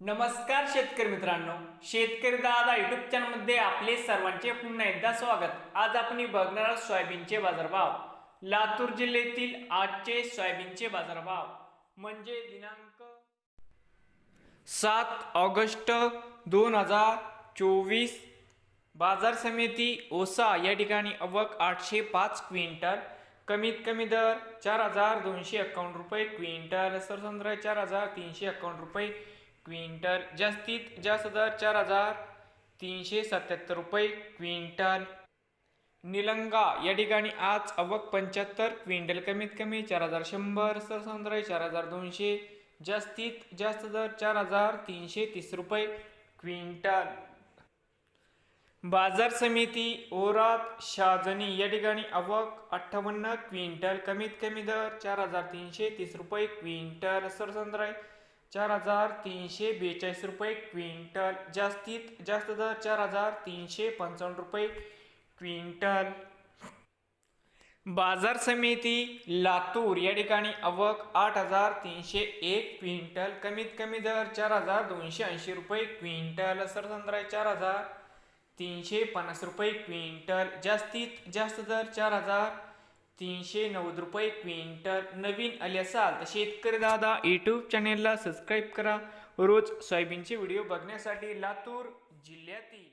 नमस्कार शेतकरी मित्रांनो शेतकरी दादा युट्यूब चॅनलमध्ये आपले सर्वांचे पुन्हा एकदा स्वागत. आज आपण बघणार आहोत सोयाबीनचे बाजारभाव. लातूर जिल्ह्यातील आजचे सोयाबीनचे बाजारभाव. म्हणजे दिनांक सात ऑगस्ट दोन हजार चोवीस. बाजार समिती ओसा या ठिकाणी अवक आठशे पाच क्विंटल कमीत कमी दर चार हजार दोनशे अकाउंट रुपये क्विंटल सरसंद्र चार हजार तीनशे अकाउंट रुपये क्विंटल जास्तीत जास्त दर चार हजार तीनशे सत्याहत्तर रुपये क्विंटल. निलंगा या ठिकाणी आज अवक पंच्याहत्तर क्विंटल कमीत कमी चार हजार शंभर सरसंद्र चार हजार दोनशे जास्तीत जास्त दर चार हजार तीनशे तीस रुपये क्विंटल. बाजार समिती ओरात शाजनी या ठिकाणी आवक अठ्ठावन्न क्विंटल कमीत कमी दर चार हजार तीनशे तीस रुपये क्विंटल. सरसंद्राय चार हजार तीनशे बेचाळीस रुपये क्विंटल. जास्तीत जास्त दर चार हजार तीनशे पंचावन्न रुपये क्विंटल. बाजार समिती लातूर. या ठिकाणी आवक आठ हजार तीनशे एक क्विंटल. कमीत कमी दर चार हजार दोनशे ऐंशी रुपये क्विंटल. सरसंद्राय चार हजार तीनशे पन्नास रुपये क्विंटल. जास्तीत जास्त दर चार हजार तीनशे नव्वद रुपये क्विंटल नवीन आले असाल तर शेतकरी दादा यूट्यूब चॅनेलला सबस्क्राईब करा. रोज सोयाबीनचे व्हिडिओ बघण्यासाठी लातूर जिल्ह्यातील